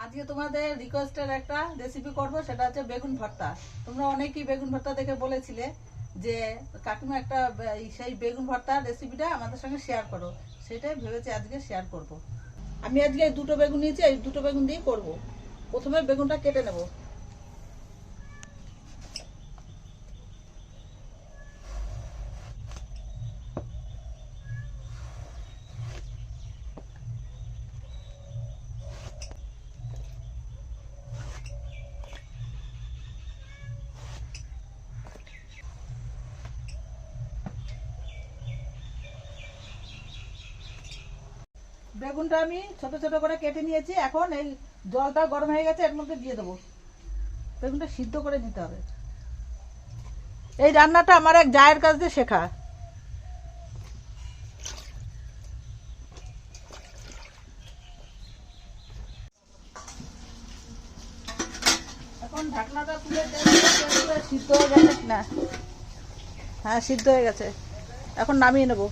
আজকে তোমাদের রিকোয়েস্টের একটা রেসিপি করব, সেটা হচ্ছে বেগুন ভর্তা তোমরা অনেকেই বেগুন ভর্তা দেখে বলেছিলে যে, কাকিমা একটা সেই বেগুন ভর্তা রেসিপিটা আমাদের সঙ্গে শেয়ার করো সেটাই ভেবেছি আজকে শেয়ার করব। আমি আজকে দুটো বেগুন নিয়েছি, এই দুটো বেগুন দিয়ে করব। প্রথমে বেগুনটা কেটে নেব বেগুনটা আমি ছোট ছোট করে কেটে নিয়েছি। এখন এই জলটা গরম হয়ে গেছে, এর মধ্যে দিয়ে দেবো। বেগুনটা সিদ্ধ করে নিতে হবে। এই রান্নাটা আমার এক জায়ের কাছ দিয়ে শেখা। এখন সিদ্ধ হয়ে গেছে কিনা? হ্যাঁ সিদ্ধ হয়ে গেছে। এখন নামিয়ে নেব।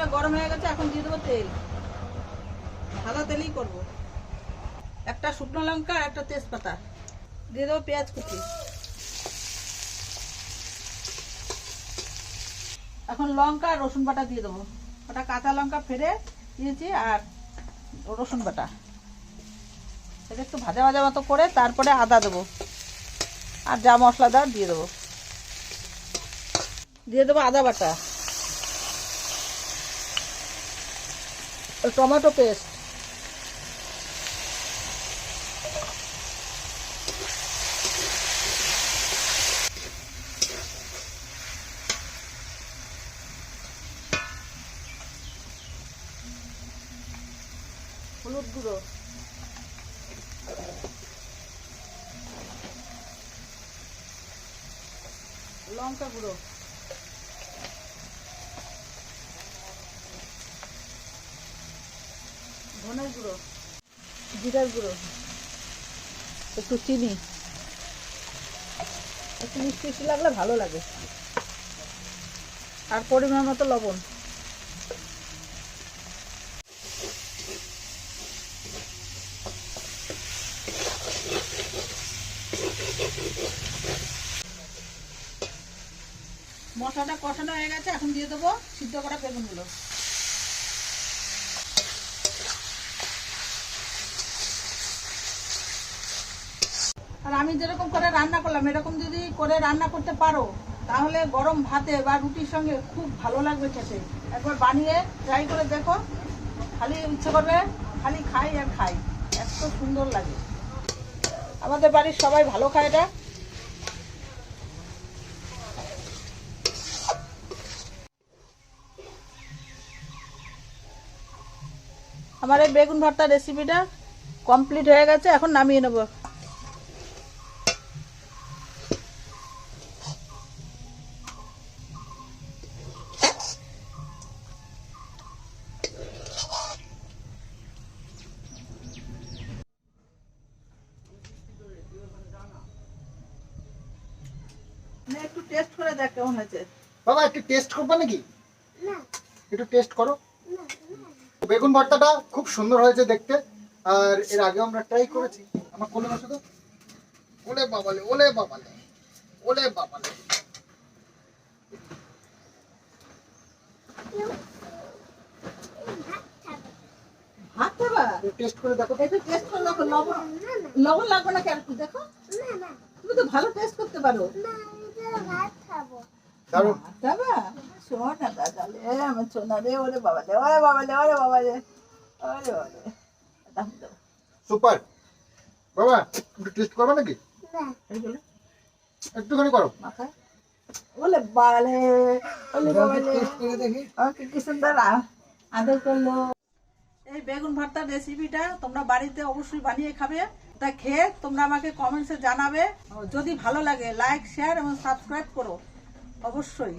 কড়াইটা গরম হয়ে গেছে, এখন দিয়ে দেবো তেল। সাদা তেলই করব। একটা শুকনো লঙ্কা আর একটা তেজপাতা। দিয়ে দেবো পেঁয়াজ কুচি। এখন লঙ্কা আর রসুন বাটা দিয়ে দেবো। ওটা কাঁচা লঙ্কা ফেলে দিয়েছি আর রসুন বাটা। এটা একটু ভাজা ভাজা মতো করে তারপরে আদা দেবো। আর যা মশলা দেওয়ার দিয়ে দেবো। দিয়ে দেবো আদা বাটা। টমেটো পেস্ট হলুদ গুঁড়ো। লঙ্কা গুঁড়ো। জিরার গুঁড়ো, একটু চিনি। একটু মিষ্টি মিষ্টি লাগলে ভালো লাগে। আর পরিমাণ মতো লবণ। মশলাটা কষানো হয়ে গেছে, এখন দিয়ে দেবো সিদ্ধ করা বেগুনগুলো। আর আমি যেরকম করে রান্না করলাম, এরকম যদি করে রান্না করতে পারো, তাহলে গরম ভাতে বা রুটির সঙ্গে খুব ভালো লাগবে খেতে। একবার বানিয়ে ট্রাই করে দেখো। খালি ইচ্ছে করবে, খালি খাই আর খাই। এত সুন্দর লাগে। আমাদের বাড়ির সবাই ভালো খায় এটা। আমার এই বেগুন ভর্তা রেসিপিটা কমপ্লিট হয়ে গেছে, এখন নামিয়ে নেব। টেস্ট কেমন হয়েছে। বাবা একটু টেস্ট করবে নাকি? একটু টেস্ট করো। বেগুন ভর্তাটা খুব সুন্দর হয়েছে দেখতে। আর এর আগে আমরা ট্রাই করেছি। আমার কোলে বসে তো। ওলে বাবালে ওলে বাবালে ওলে বাবালে। ভাত খাবা? টেস্ট করে দেখো। একটু টেস্ট করে দেখো লবণ লবণ লাগবে না কেন দেখো। তুমি তো ভালো টেস্ট করতে পারো। ভাত খাবা সোনা দাদা লে আমার সোনা রে ওরে বাবা লে ওরে বাবা লে ওরে বাবা লে ওরে বাবা লে দাম দাও সুপার। বাবা একটু টেস্ট করবে নাকি? একটুখানি করো। মাথায় বালে ওলে বাবা লে টেস্ট করে দেখি। আমাকে কি সুন্দর আদর করল। এই বেগুন ভর্তার রেসিপিটা তোমরা বাড়িতে অবশ্যই বানিয়ে খাবে। তা খেয়ে তোমরা আমাকে কমেন্টসে জানাবে। যদি ভালো লাগে লাইক শেয়ার এবং সাবস্ক্রাইব করো। অবশ্যই